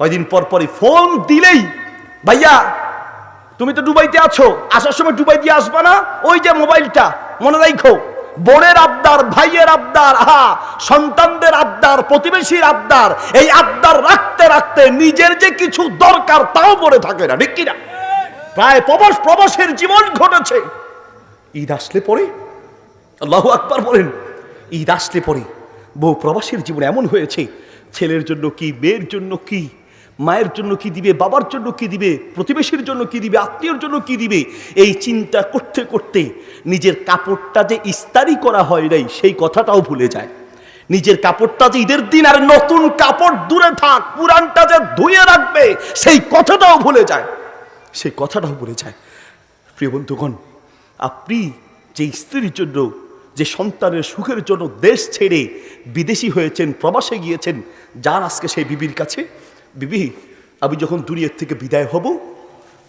কয়দিন পর পরই ফোন দিলেই, ভাইয়া, তুমি তো ডুবাইতে আছো, আসার সময় দুবাই দিয়ে আসবা না? ওই যে মোবাইলটা, মনে রাখো বোনের আবদার, ভাইয়ের আবদার, আহা, সন্তানদের আবদার, প্রতিবেশীর আবদার, এই আবদার রাখতে রাখতে নিজের যে কিছু দরকার তাও পড়ে থাকে না, ঠিক কিনা? প্রায় প্রবাস, প্রবাসের জীবন ঘটেছে। ঈদ আসলে পরে? আল্লাহ আকবার বলেন, ঈদ আসলে পরে। বহু প্রবাসীর জীবন এমন হয়েছে, ছেলের জন্য কি, মেয়ের জন্য কি মায়ের জন্য কি দিবে, বাবার জন্য কি দিবে, প্রতিবেশীর জন্য কি দিবে, আত্মীয়র জন্য কি দিবে, এই চিন্তা করতে করতে নিজের কাপড়টা যে ইস্তারি করা হয় নাই, সেই কথাটাও ভুলে যায়। নিজের কাপড়টা যে ঈদের দিন আর নতুন কাপড় দূরে থাক পুরানটা যে ধুয়ে রাখবে, সেই কথাটাও ভুলে যায়। সেই কথাটাও ভুলে যায়। প্রিয় বন্ধুগণ, আপনি যে স্ত্রীর জন্য, যে সন্তানের সুখের জন্য দেশ ছেড়ে বিদেশি হয়েছেন, প্রবাসে গিয়েছেন যান আজকে সেই বিবির কাছে বিবি, আমি যখন দুনিয়ার থেকে বিদায় হব,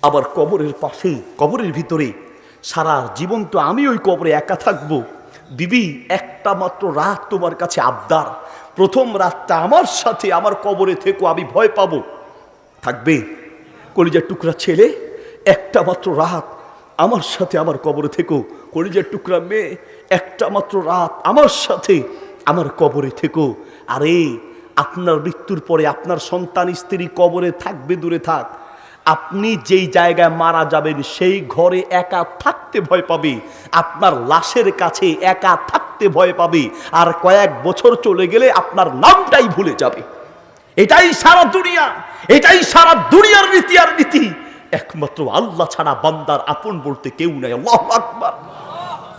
আবার কবরের পাশে কবরের ভিতরে, সারা জীবন তো আমি ওই কবরে একা থাকব। বিবি, একটা মাত্র রাত তোমার কাছে আবদার। প্রথম রাতটা আমার সাথে আমার কবরে থেকো, আমি ভয় পাবো। থাকবে? কলিজার টুকরা ছেলে, একটা মাত্র রাত আমার সাথে আমার কবরে থেকো। কলিজার টুকরা মেয়ে, একটা মাত্র রাত আমার সাথে আমার কবরে থেকো। আরে আপনার মৃত্যুর পরে আপনার সন্তান, স্ত্রী কবরে থাকবে, দূরে থাক। আপনি যেই জায়গায় মারা যাবেন, সেই ঘরে একা থাকতে ভয় পাবে। আপনার লাশের কাছে একা থাকতে ভয় পাবে। আর কয়েক বছর চলে গেলে আপনার নামটাই ভুলে যাবে। এটাই সারা দুনিয়া, এটাই সারা দুনিয়ার রীতি আর নীতি। একমাত্র আল্লাহ ছাড়া বান্দার আপন বলতে কেউ নাই। আল্লাহ আকবার।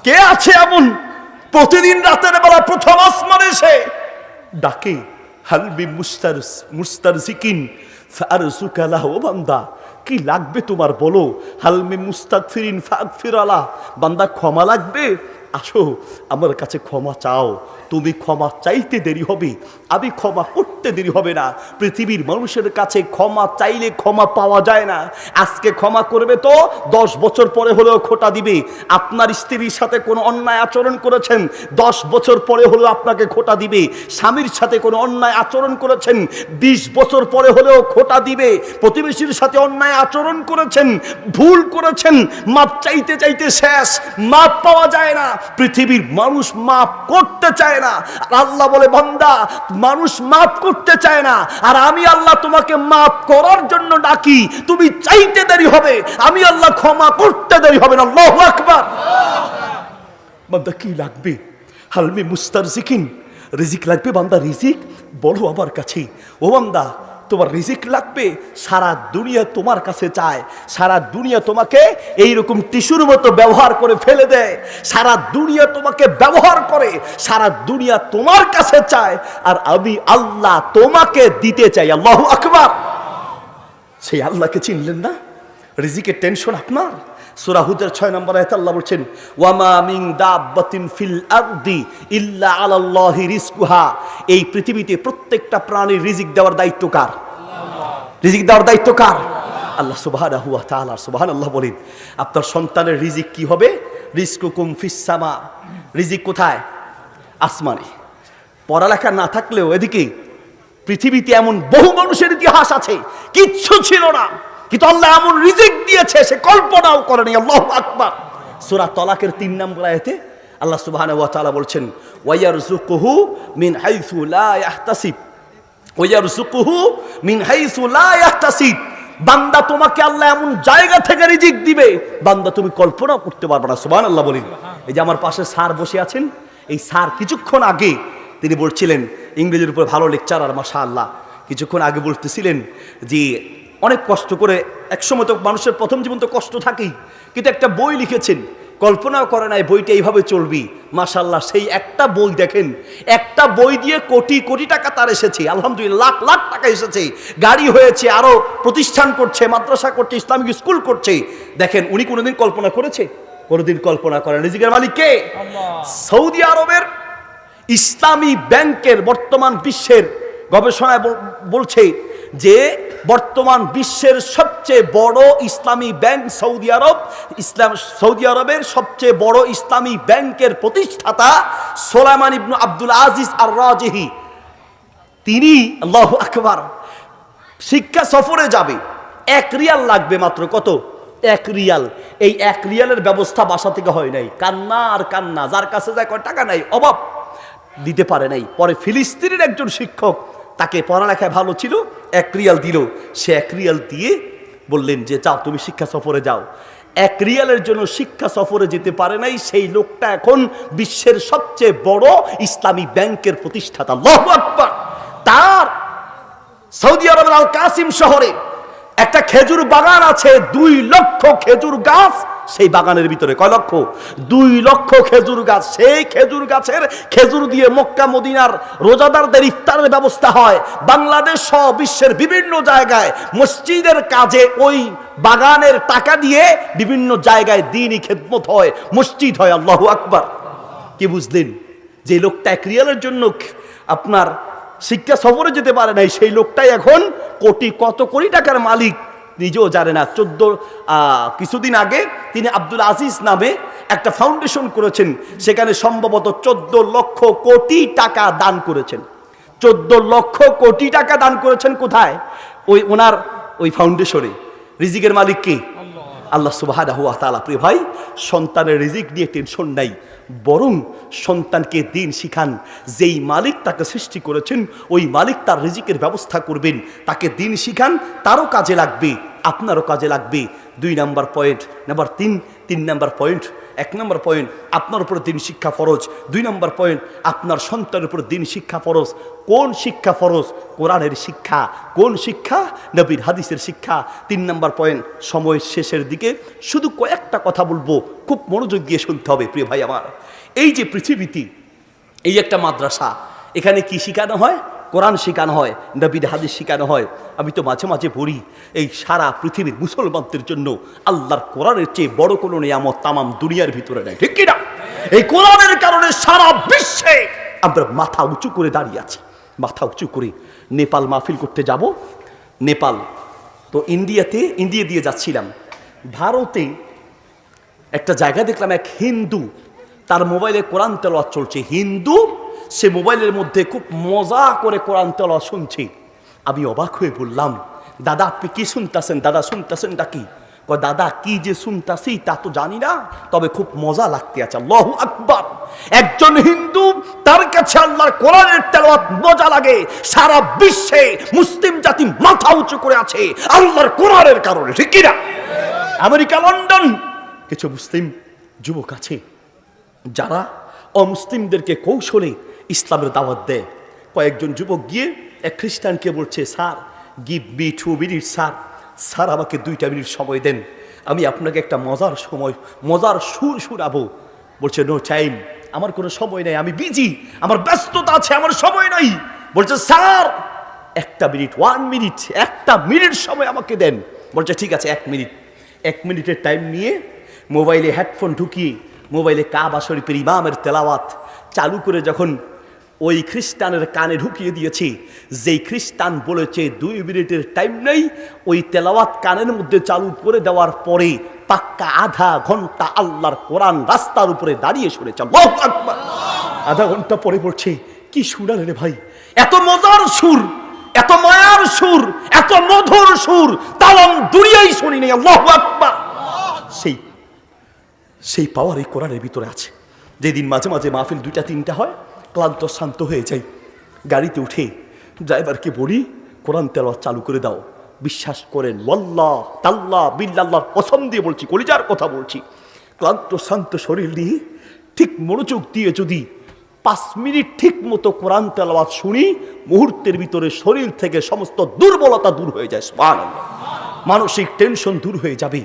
কে আছে এমন? প্রতিদিন রাতের বেলা প্রথম আসমানে এসে ডাকে হালবি মুস্তার মুস্তার জিকিন ফারজুকালাহ ও বান্দা। কি লাগবে তোমার বলো? হালমি মুস্তাক ফিরিন ফাক ফিরালা বান্দা ক্ষমা লাগবে? আসো আমার কাছে ক্ষমা চাও। তুমি ক্ষমা চাইতে দেরি হবে, আমি ক্ষমা করতে দেরি হবে না। পৃথিবীর মানুষের কাছে ক্ষমা চাইলে ক্ষমা পাওয়া যায় না। আজকে ক্ষমা করবে তো, দশ বছর পরে হলেও খোটা দিবে। আপনার স্ত্রীর সাথে কোনো অন্যায় আচরণ করেছেন, দশ বছর পরে হলেও আপনাকে খোটা দিবে। স্বামীর সাথে কোনো অন্যায় আচরণ করেছেন, বিশ বছর পরে হলেও খোটা দিবে। প্রতিবেশীর সাথে অন্যায় আচরণ করেছেন, ভুল করেছেন, মাপ চাইতে চাইতে শেষ, মাপ পাওয়া যায় না। পৃথিবীর মানুষ মাপ করতে চায় না। আর আল্লাহ বলে, বান্দা, মানুষ মাপ করতে চায় না। আর আমি আল্লাহ তোমাকে মাপ করার জন্য ডাকি, তুমি চাইতে দেরি হবে। আমি আল্লাহ ক্ষমা করতে দেরি হবে না। আল্লাহু আকবার। বান্দা, কি লাগবে? হালমি মুস্তার জিকিন রিজিক লাগবে? বান্দা, রিজিক বলো আমার কাছে। ও বান্দা তোমার রিজিক লাগবে, সারা দুনিয়া তোমার কাছে চায়, সারা দুনিয়া তোমাকে এই রকম টিস্যুর মতো ব্যবহার করে ফেলে দেয়, সারা দুনিয়া তোমাকে ব্যবহার করে, সারা দুনিয়া তোমার কাছে চায়, আর আমি আল্লাহ তোমাকে দিতে চাই, আল্লাহ আকবার। সেই আল্লাহকে চিনলেন না? রিজিকের টেনশন আপনার? সুরাহুদের ছয় নম্বর আয়াতে আল্লাহ বলছেন, ওয়ামা মিং দাব্বাতিন ফিল আরদি ইল্লা আলাল্লাহি রিজকুহা। এই পৃথিবীতে প্রত্যেকটা প্রাণীর রিজিক দেওয়ার দায়িত্ব কার? রিজিক দেওয়ার দায়িত্ব কার? আল্লাহ সুবহানাহু ওয়া তাআলা সুবহানাল্লাহ বলেন, আপনার সন্তানের রিজিক কি হবে? রিজকুকুম ফিস সামা। রিজিক কোথায়? আসমানে। পড়ালেখা না থাকলেও এদিকে পৃথিবীতে এমন বহু মানুষের ইতিহাস আছে, কিচ্ছু ছিল না। কিন্তু আল্লাহ এমন রিজিক দিয়েছে, সে কল্পনাও করেনি। আল্লাহ আকবার। সূরা তলাকের তিন নম্বর আয়াতে আল্লাহ তাআলা বলছেন, ওয়ায়ারযুকুহু মিন হাইসু লা ইয়াহতাসিব। ওয়ায়ারযুকুহু মিন হাইসু লা ইয়াহতাসিব। বান্দা তোমাকে আল্লাহ এমন জায়গা থেকে রিজিক দিবে, বান্দা তুমি কল্পনাও করতে পারবে না। সুবহানাল্লাহ বলেন। এই যে আমার পাশে স্যার বসে আছেন, এই স্যার কিছুক্ষণ আগে তিনি বলছিলেন, ইংরেজির উপর ভালো লেকচারার মাশা আল্লাহ কিছুক্ষণ আগে বলতেছিলেন যে অনেক কষ্ট করে একসময় তো মানুষের প্রথম জীবন তো কষ্ট থাকেই কিন্তু একটা বই লিখেছেন কল্পনাও করে নাই বইটা এইভাবে চলবি। মাশাল্লাহ সেই একটা বই দেখেন একটা বই দিয়ে কোটি কোটি টাকা তার এসেছে আলহামদুলিল্লাহ লাখ লাখ টাকা এসেছে গাড়ি হয়েছে আরও প্রতিষ্ঠান করছে মাদ্রাসা করছে ইসলামিক স্কুল করছে। দেখেন উনি কোনোদিন কল্পনা করেছে? কোনোদিন কল্পনা করেন রিজিকের মালিক কে? সৌদি আরবের ইসলামী ব্যাংকের বর্তমান বিশ্বের গবেষণায় বলছে যে বর্তমান বিশ্বের সবচেয়ে বড় ইসলামী ব্যাংক সৌদি আরব। ইসলাম, সৌদি আরবের সবচেয়ে বড় ইসলামী ব্যাংকের প্রতিষ্ঠাতা সোলাইমান ইবনু আব্দুল আজিজ আর রাজেহি তিনি, আল্লাহ আকবার, শিক্ষা সফরে যাবে। এক রিয়াল লাগবে মাত্র কত? এক রিয়াল। এই এক রিয়ালের ব্যবস্থা বাসা থেকে হয় নাই। কান্না আর কান্না, যার কাছে যায় টাকা নাই, অভাব। দিতে পারে নাই। পরে ফিলিস্তিনের একজন শিক্ষক তাকে পড়ালেখায় ভালো ছিল, এক রিয়াল দিল। সে এক রিয়াল দিয়ে বললেন যে, যাও, তুমি শিক্ষা সফরে যাও। এক রিয়ালের জন্য শিক্ষা সফরে যেতে পারে নাই, সেই লোকটা এখন বিশ্বের সবচেয়ে বড় ইসলামী ব্যাংকের প্রতিষ্ঠাতা। আল্লাহু তার সৌদি আরবের আল কাসিম শহরে একটা খেজুর বাগান আছে, দুই লক্ষ খেজুর গাছ। সেই বাগানের ভিতরে। কয় লক্ষ? দুই লক্ষ খেজুর গাছ। সেই খেজুর গাছের খেজুর দিয়ে মক্কা, মদিনার রোজাদারদের ইফতারের ব্যবস্থা হয়। বাংলাদেশ সহ বিশ্বের বিভিন্ন জায়গায় মসজিদের কাজে ওই বাগানের টাকা দিয়ে বিভিন্ন জায়গায় দিনই খেদমত হয়। মসজিদ হয়, আল্লাহ আকবার। কি বুঝলেন? যে লোকটা এক রিয়ালের জন্য আপনার শিক্ষা সফরে যেতে পারে নাই, সেই লোকটাই এখন কোটি, কত কোটি টাকার মালিক নিজেও জানে না। চোদ্দ কিছুদিন আগে তিনি আব্দুল আজিজ নামে একটা ফাউন্ডেশন করেছেন। সেখানে সম্ভবত চোদ্দ লক্ষ কোটি টাকা দান করেছেন। চোদ্দ লক্ষ কোটি টাকা দান করেছেন কোথায়? ওই ওনার ওই ফাউন্ডেশনে রিজিকের মালিক কে? আল্লাহ সুবাহ প্রিয় ভাই, সন্তানের রিজিক নিয়ে টেনশন নাই, বরং সন্তানকে দিন শিখান, যেই মালিক তাকে সৃষ্টি করেছেন, ওই মালিক তার রিজিকের ব্যবস্থা করবেন, তাকে দিন শিখান, তারও কাজে লাগবে, আপনারও কাজে লাগবে। দুই নাম্বার পয়েন্ট নাম্বার তিন তিন নাম্বার পয়েন্ট এক নম্বর পয়েন্ট আপনার উপর দিন শিক্ষা ফরজ। দুই নম্বর পয়েন্ট আপনার সন্তানের উপর দিন শিক্ষা ফরজ। কোন শিক্ষা ফরজ? কোরআনের শিক্ষা। কোন শিক্ষা? নবীর হাদিসের শিক্ষা। তিন নম্বর পয়েন্ট সময়ের শেষের দিকে শুধু কয়েকটা কথা বলব। খুব মনোযোগ দিয়ে শুনতে হবে, প্রিয় ভাই আমার। এই যে পৃথিবীতে এই একটা মাদ্রাসা, এখানে কি শেখানো হয়? কোরআন শেখানো হয়, নবীর হাদিস শেখানো হয়। আমি তো মাঝে মাঝে পড়ি এই সারা পৃথিবীর মুসলমানদের জন্য আল্লাহর কোরআনের চেয়ে বড় কোনো নিয়ামত তামাম দুনিয়ার ভিতরে নেই, ঠিক কিনা? এই কোরআনের কারণে সারা বিশ্বে আমরা মাথা উঁচু করে দাঁড়িয়ে আছি। মাথা উঁচু করে নেপাল মাহফিল করতে যাব। নেপাল, তো ইন্ডিয়াতে, ইন্ডিয়া দিয়ে যাচ্ছিলাম। ভারতে একটা জায়গা দেখলাম, এক হিন্দু, তার মোবাইলে কোরআন তেলাওয়াত চলছে। হিন্দু সে মোবাইলের মধ্যে খুব মজা করে কোরআন তেলাওয়াত শুনছে। আমি অবাক হয়ে বললাম, দাদা, আপনি কি শুনতেছেন? দাদা শুনতেছেন কি? কয়, দাদা, কি যে শুনতাছি তা তো জানি না, তবে খুব মজা লাগতে আছে। আল্লাহু আকবার! একজন হিন্দু, তার কাছে আল্লাহর কোরআনের তেলাওয়াত মজা লাগে। সারা বিশ্বে মুসলিম জাতি মাথা উঁচু করে আছে, আল্লাহর কোরআনের কারণে, ঠিক না? আমেরিকা, লন্ডন, কিছু মুসলিম যুবক আছে, যারা অমুসলিমদেরকে কৌশলে ইসলামের দাওয়াত দেয়। কয়েকজন যুবক গিয়ে, এক খ্রিস্টানকে বলছে, sir give me two minute sir. Sir, আমাকে দুইটা মিনিট সময় দেন। আমি আপনাকে একটা মজার সময়, মজার সুর সুরাবো বলছে নো টাইম আমার কোনো সময় নেই। আমি বিজি আমার ব্যস্ততা আছে। আমার সময় নাই। বলছে, স্যার, একটা মিনিট ওয়ান মিনিট একটা মিনিট সময় আমাকে দেন। বলছে, ঠিক আছে, এক মিনিট। এক মিনিটের টাইম নিয়ে মোবাইলে হেডফোন ঢুকিয়ে, মোবাইলে কাবা শরীফের ইমামের তেলাওয়াত চালু করে যখন ওই খ্রিস্টানের কানে ঢুকিয়ে দিয়েছি। যেই খ্রিস্টান বলেছে, দুই মিনিটের টাইম নেই। ওই তেলাওয়াত কানের মধ্যে চালু করে দেওয়ার পরে পাক্কা আধা ঘণ্টা আল্লাহর কোরআন রাস্তার উপরে দাঁড়িয়ে শুনেছে। আধা ঘণ্টা পরে পড়ছে কি শুনালে রে ভাই! এত মজার সুর! এত মায়ার সুর! এত মধুর সুর! তালম দুনিয়াই শুনি আকবার! সেই সেই পাওয়ার এই কোরআনের ভিতরে আছে। যেদিন মাঝে মাঝে মাহফিল দুইটা, তিনটা হয় ক্লান্ত, শান্ত হয়ে যাই। গাড়িতে উঠে ড্রাইভারকে বলি, কোরআন তেলাওয়াত চালু করে দাও। বিশ্বাস করেন, ওয়াল্লাহ তাল্লাহ বিল্লাল্লাহর কসম দিয়ে বলছি, কলিজার কথা বলছি। ক্লান্ত, শান্ত শরীর নিয়ে ঠিক মনোযোগ দিয়ে যদি পাঁচ মিনিট ঠিক মতো কোরআন তেলাওয়াত শুনি, মুহূর্তের ভিতরে শরীর থেকে সমস্ত দুর্বলতা দূর হয়ে যায় মানসিক টেনশন দূর হয়ে যাবে।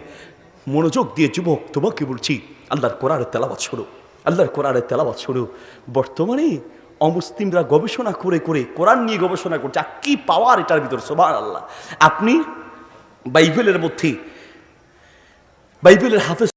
মনোযোগ দিয়ে, যুবক, তোমাকে বলছি, আল্লাহর কোরআনের তেলাবাদ শোনো। আল্লাহর কোরআনের তেলাবাদ শুরু। বর্তমানে অমুসলিমরা গবেষণা করে করে, কোরআন নিয়ে গবেষণা করছে। আর কী পাওয়ার এটার ভিতর সোভান আল্লাহ আপনি বাইবেলের মধ্যে, বাইবেলের হাফেজ